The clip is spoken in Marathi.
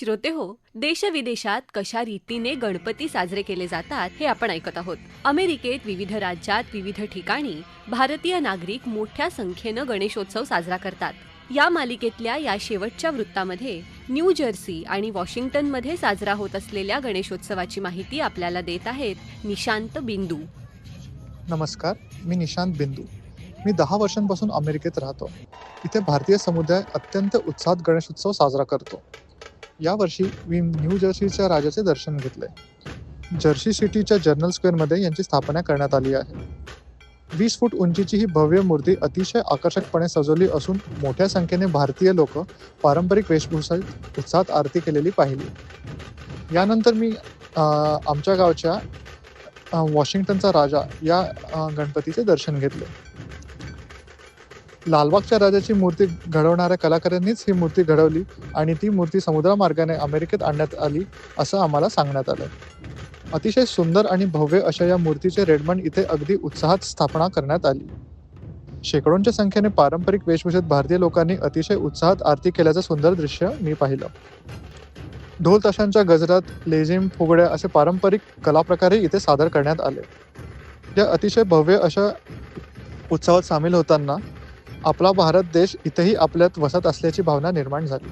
श्रोते हो देशविदेशात कशा रीतीने गणपती साजरे केले जातात हे आपण ऐकत आहोत. अमेरिकेत विविध राज्यात विविध ठिकाणी भारतीय नागरिक मोठ्या संख्येनं गणेशोत्सव साजरा करतात. या मालिकेतल्या या शेवटच्या वृत्तामध्ये न्यू जर्सी आणि वॉशिंग्टनमध्ये साजरा होत असलेल्या गणेशोत्सवाची माहिती आपल्याला देत आहेत निशांत बिंदू. नमस्कार मी निशांत बिंदू. मी दहा वर्षांपासून अमेरिकेत राहतो. इथे भारतीय समुदाय अत्यंत उत्साहात गणेशोत्सव साजरा करतो. यावर्षी मी न्यू जर्सीच्या राजाचे दर्शन घेतले जर्सी सिटीच्या जर्नल स्क्वेअरमध्ये यांची स्थापना करण्यात आली आहे. वीस फूट उंचीची ही भव्य मूर्ती अतिशय आकर्षकपणे सजवली असून मोठ्या संख्येने भारतीय लोक पारंपरिक वेशभूषेत उत्साहात आरती केलेली पाहिली. यानंतर मी आमच्या गावच्या वॉशिंग्टनचा राजा या गणपतीचे दर्शन घेतले. लालबागच्या राजाची मूर्ती घडवणाऱ्या कलाकारांनीच ही मूर्ती घडवली आणि ती मूर्ती समुद्रमार्गाने अमेरिकेत आणण्यात आली असं आम्हाला सांगण्यात आलं. अतिशय सुंदर आणि भव्य अशा या मूर्तीचे रेडमंड इथे अगदी उत्साहात स्थापना करण्यात आली. शेकडोंच्या संख्येने पारंपरिक वेशभूषेत भारतीय लोकांनी अतिशय उत्साहात आरती केल्याचं सुंदर दृश्य मी पाहिलं. ढोल ताशांच्या गजरात लेझिम फुगड्या असे पारंपरिक कलाप्रकारही इथे सादर करण्यात आले. या अतिशय भव्य अशा उत्सवात सामील होताना आपला भारत देश इथेही आपल्यात वसत असल्याची भावना निर्माण झाली.